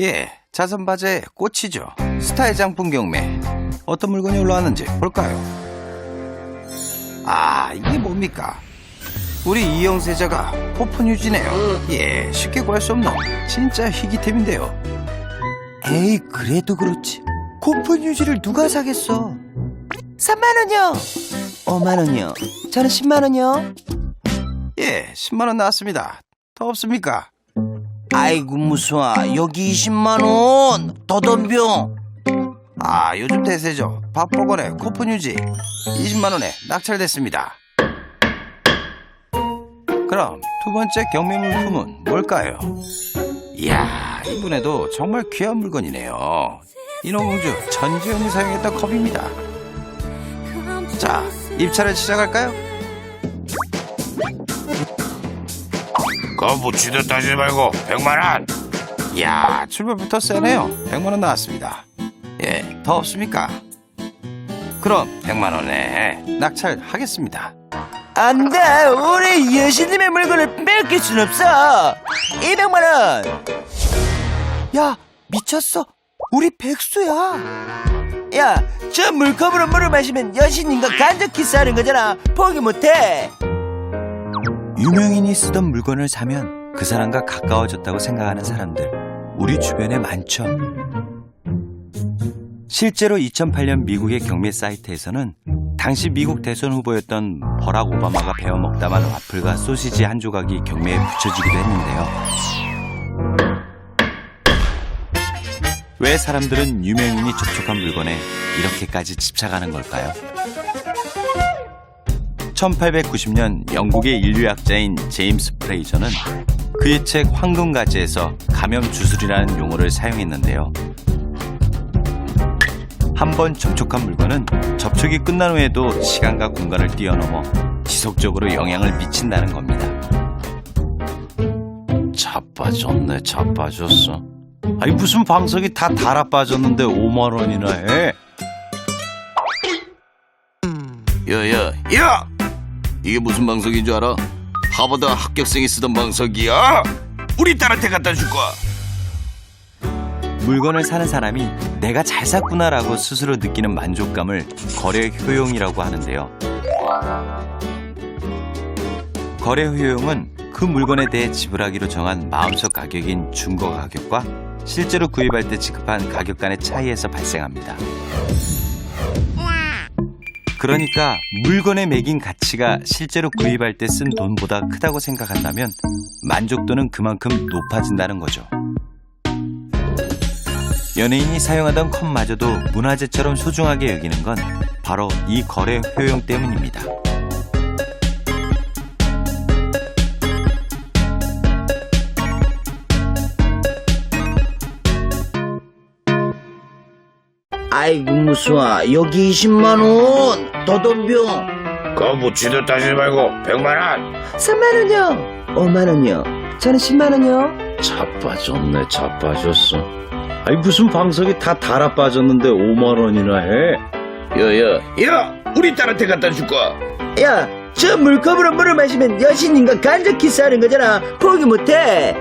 예, 자선바자의 꽃이죠. 스타의 장품 경매. 어떤 물건이 올라왔는지 볼까요? 아, 이게 뭡니까? 우리 이영세자가 포폰 유지네요. 예, 쉽게 구할 수 없는 진짜 희귀템인데요. 에이 그래도 그렇지 유지를 누가 사겠어 3만원이요 5만원이요 저는 10만원이요 예, 10만 원 나왔습니다. 더 없습니까? 아이고 무서워 여기 20만원 더 덤벼 아, 요즘 대세죠. 박보건의 쿠폰 유지. 20만원에 낙찰됐습니다. 그럼 두 번째 경매 물품은 뭘까요? 이야, 이번에도 정말 귀한 물건이네요. 인어공주 전지현이 사용했던 컵입니다. 자, 입찰을 시작할까요? 그거 묻지도 따지지 말고 100만원 이야, 출발부터 세네요. 100만원 나왔습니다. 예, 더 없습니까? 그럼 100만원에 낙찰하겠습니다. 안돼 우리 여신님의 물건을 뺏길 순 없어 200만원 야 미쳤어 우리 백수야 야 저 물컵으로 물을 마시면 여신님과 간접 키스하는 거잖아 포기 못해 유명인이 쓰던 물건을 사면 그 사람과 가까워졌다고 생각하는 사람들 우리 주변에 많죠 실제로 2008년 미국의 경매 사이트에서는 당시 미국 대선 후보였던 버락 오바마가 베어 먹다만 와플과 소시지 한 조각이 경매에 붙여지기도 했는데요. 왜 사람들은 유명인이 접촉한 물건에 이렇게까지 집착하는 걸까요? 1890년 영국의 인류학자인 제임스 프레이저는 그의 책 황금가지에서 감염 주술이라는 용어를 사용했는데요. 한 번 접촉한 물건은 접촉이 끝난 후에도 시간과 공간을 뛰어넘어 지속적으로 영향을 미친다는 겁니다. 자빠졌네, 자빠졌어. 아니, 무슨 방석이 다 달아 빠졌는데 5만 원이나 해? 야야 야! 이게 무슨 방석인 줄 알아? 하버드 합격생이 쓰던 방석이야 우리 딸한테 갖다 줄 거야 물건을 사는 사람이 내가 잘 샀구나라고 스스로 느끼는 만족감을 거래 효용이라고 하는데요. 거래 효용은 그 물건에 대해 지불하기로 정한 마음속 가격인 중고 가격과 실제로 구입할 때 지급한 가격 간의 차이에서 발생합니다. 그러니까 물건에 매긴 가치가 실제로 구입할 때 쓴 돈보다 크다고 생각한다면 만족도는 그만큼 높아진다는 거죠. 연예인이 사용하던 컵마저도 문화재처럼 소중하게 여기는 건 바로 이 거래 효용 때문입니다. 아이고 무서워 여기 20만 원 더 덤벼 그거 묻지도 따지지 말고 100만원 3만원이요 5만원이요 저는 10만원이요 자빠졌네, 자빠졌어. 아니, 무슨 방석이 다 달아 빠졌는데 5만 원이나 해? 야야 야! 우리 딸한테 갖다 줄 거야 야, 저 물컵으로 물을 마시면 여신님과 간접 키스하는 거잖아. 포기 못해.